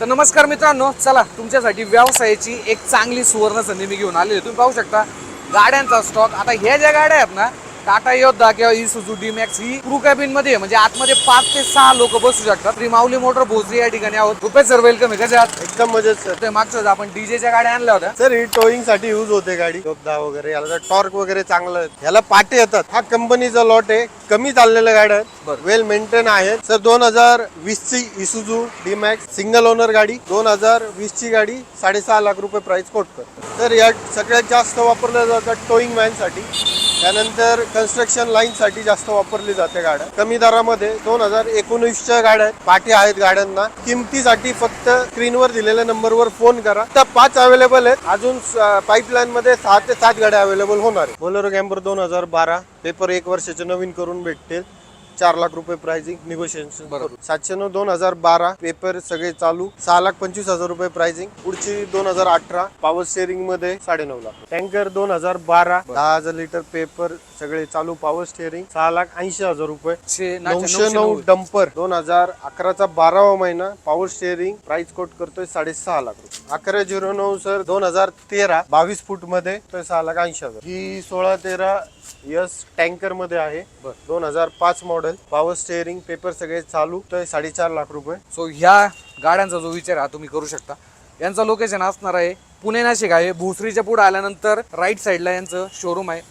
तर नमस्कार मित्रांनो चला तुमच्यासाठी व्यवसायाची एक चांगली सुवर्ण संधी मी घेऊन आलेली आहे. तुम्ही पाहू शकता गाड्यांचा स्टॉक आता ह्या ज्या गाड्या आहेत ना टाटा योद्धा किंवा इसुझू डी मॅक्स ही क्रू कॅबिनमध्ये आहे. म्हणजे आतमध्ये पाच ते सहा लोक बसू शकतात. माऊली मोटर भोसरी या ठिकाणी आहोत. रुपये सर वेलकम आहे. कसे आहात? एकदम मजेत सर ते मागच्या वेळेस आपण डीजेच्या गाड्या आणल्या होत्या. सर ही टोईंगसाठी युज होते गाडी. योगदा वगैरे याला टॉर्क वगैरे चांगलं आहे. ह्याला पाटे येतात. हा कंपनीचा लॉट आहे. कमी चाललेल्या गाड्या आहेत. बरं. वेल मेंटेन आहेत. सर दोन हजार वीस ची इസുझू डीमॅक्स सिंगल ओनर गाडी दोन हजार वीस ची गाडी साडेसहा लाख रुपये प्राइस कोट कर तर या सगळ्यात जास्त वापरल्या जातात टोईंग मॅनसाठी. त्यानंतर कन्स्ट्रक्शन लाईन साठी जास्त वापरली जाते गाड्या. कमी दरामध्ये दोन हजार एकोणीसच्या गाड्या आहेत. पाठी आहेत गाड्यांना. किमतीसाठी फक्त स्क्रीनवर दिलेल्या नंबरवर फोन करा. त्या पाच अवेलेबल आहेत. अजून पाईपलाईन मध्ये सहा ते सात गाड्या अवेलेबल होणार आहे बोलेरो कॅम्पर दोन हजार बारा. पेपर एक वर्षाचे नवीन करून भेटतील. चार लाख रुपये प्राइसिंग निगोशिएशन बरोबर. सातशे नऊ दोन हजार बारा पेपर सगळे चालू. सहा लाख पंचवीस हजार रुपये प्राइसिंग पुढची दोन हजार अठरा पॉवर स्टेअरिंगमध्ये साडे नऊ लाख. टँकर दोन हजार बारा दहा हजार लिटर पेपर सगळे चालू पॉवर स्टेअरिंग सहा लाख ऐंशी हजार रुपये. नऊशे नऊ. डंपर दोन हजार अकराचा बारावा महिना पॉवर स्टेअरिंग प्राइस कोट करतोय साडेसहा लाख रुपये. अकरा झिरो नऊ सर दोन हजार तेरा बावीस फूटमध्ये तर सहा लाख ऐंशी हजार. ही सोळा तेरा यस टँकरमध्ये आहे. दोन हजार पाच मॉडेल पॉवर स्टेअरिंग पेपर सगळे चालू. तर साडेचार लाख रुपये. सो ह्या गाड्यांचा जो विचार हा तुम्ही करू शकता. यांचं लोकेशन असणार आहे पुणे नाशिक आहे. भोसरीच्या पुढे आल्यानंतर राईट साईडला यांचं शोरूम आहे.